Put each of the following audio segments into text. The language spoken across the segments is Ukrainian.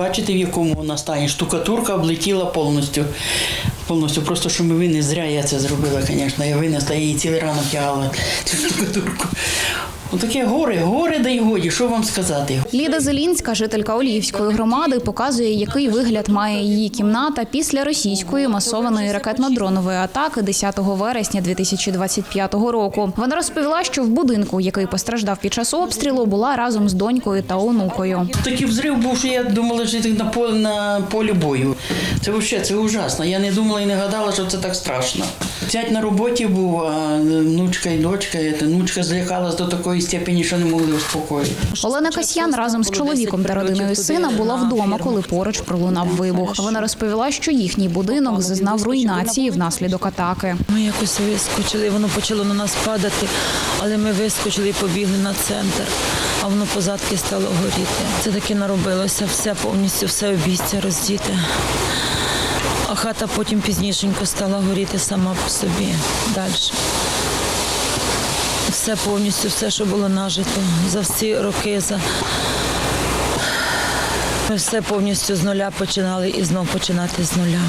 бачите, в якому вона стані. Штукатурка облетіла повністю. Повністю. Просто ми не зря я це зробила, звісно. Я винесла її цілий ранок тягала цю штукатурку. Отаке горе, горе да й годі, що вам сказати. Ліда Зелінська, жителька Оліївської громади, показує, який вигляд має її кімната після російської масованої ракетно-дронової атаки 10 вересня 2025 року. Вона розповіла, що в будинку, який постраждав під час обстрілу, була разом з донькою та онукою. Такий взрив був, що я думала, що на полі, на полі бою. Це взагалі це ужасно. Я не думала і не гадала, що це так страшно. Зять на роботі був, а внучка і дочка, і та внучка злякалась до такої степені, що не могли успокоїти. Олена Касьян разом з чоловіком та родиною сина була вдома, коли поруч пролунав вибух. Вона розповіла, що їхній будинок зазнав руйнації внаслідок атаки. Ми якось вискочили, воно почало на нас падати, але ми вискочили і побігли на центр, а воно позадки стало горіти. Це таки наробилося, все повністю, все обійстя роздіте. А хата потім пізнішенько стала горіти сама по собі далі. Все повністю, все, що було нажито за всі роки. За... Ми все повністю з нуля починали і знов починати з нуля.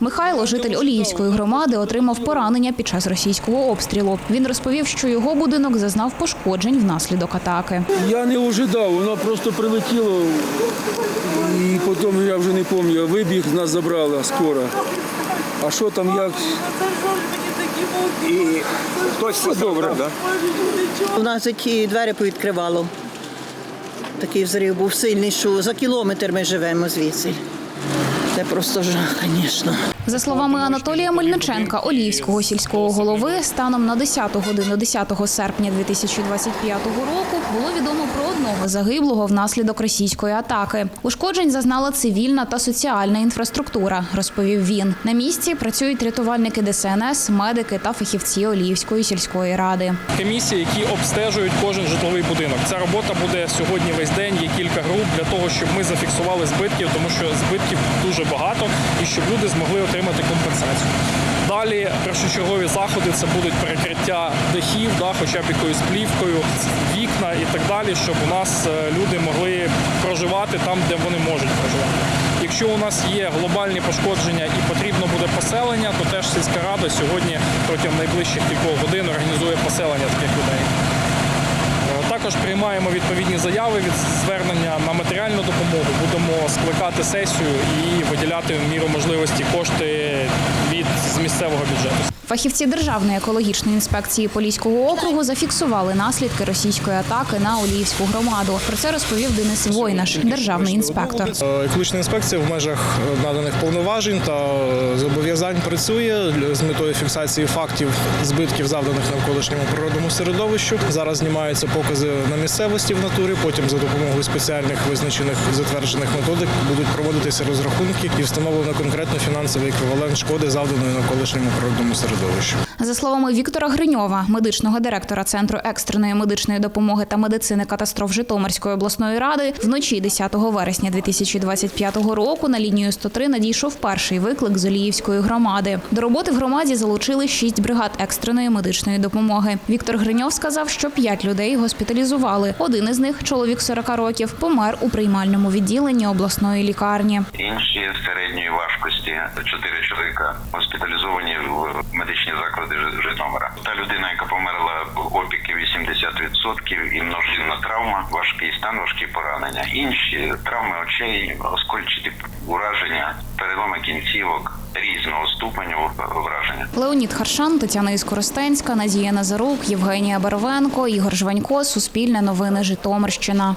Михайло, житель Оліївської громади, отримав поранення під час російського обстрілу. Він розповів, що його будинок зазнав пошкоджень внаслідок атаки. Я не ожидав, воно просто прилетіло. І потім я вже не пам'ятаю, вибіг, нас забрала скоро. А що там, як? І хтось постраждав, да? У нас ті двері повідкривало. Такий взрив був сильний, що за кілометр ми живемо звідси. Це просто жах, звісно. За словами Анатолія Мельниченка, Оліївського сільського голови, станом на 10 годину 10 серпня 2025 року було відомо про одного загиблого внаслідок російської атаки. Ушкоджень зазнала цивільна та соціальна інфраструктура, розповів він. На місці працюють рятувальники ДСНС, медики та фахівці Оліївської сільської ради. комісії, які обстежують кожен житловий будинок. Ця робота буде сьогодні весь день. Є кілька груп для того, щоб ми зафіксували збитків, тому що збитків дуже багато, і щоб люди змогли отримати компенсацію. Далі першочергові заходи це будуть перекриття дахів, да, хоча б якоюсь плівкою, вікна і так далі, щоб у нас е, люди могли проживати там, де вони можуть проживати. Якщо у нас є глобальні пошкодження і потрібно буде поселення, то теж сільська рада сьогодні протягом найближчих кількох годин організує поселення таких людей. Також приймаємо відповідні заяви від звернення на матеріальну допомогу. Будемо скликати сесію і виділяти в міру можливості кошти від з місцевого бюджету. Фахівці Державної екологічної інспекції Поліського округу зафіксували наслідки російської атаки на Оліївську громаду. Про це розповів Денис Войнаш, державний інспектор. Е, Екологічна інспекція в межах наданих повноважень та е, зобов'язань працює з метою фіксації фактів збитків, завданих навколишньому природному середовищу. Зараз знімаються покази на місцевості в натурі. Потім за допомогою спеціальних визначених затверджених методик будуть проводитися розрахунки і встановлено конкретно фінансовий еквівалент шкоди, завданої навколишньому природному середовищу. За словами Віктора Гриньова, медичного директора Центру екстреної медичної допомоги та медицини катастроф Житомирської обласної ради, вночі 10 вересня 2025 року на лінію 103 надійшов перший виклик з Оліївської громади. До роботи в громаді залучили шість бригад екстреної медичної допомоги. Віктор Гриньов сказав, що п'ять людей госпіталізували. Один із них, чоловік 40 років, помер у приймальному відділенні обласної лікарні. Інші середньої важкості чотири чоловіка госпіталізовані Та людина, яка померла опіки 80% і множинна травма, важкий стан, важкі поранення. Інші травми очей, оскольчаті ураження, переломи кінцівок різного ступеню враження. Леонід Харшан, Тетяна Іскоростенська, Надія Назарук, Євгенія Барвенко, Ігор Жванько, Суспільне новини Житомирщина.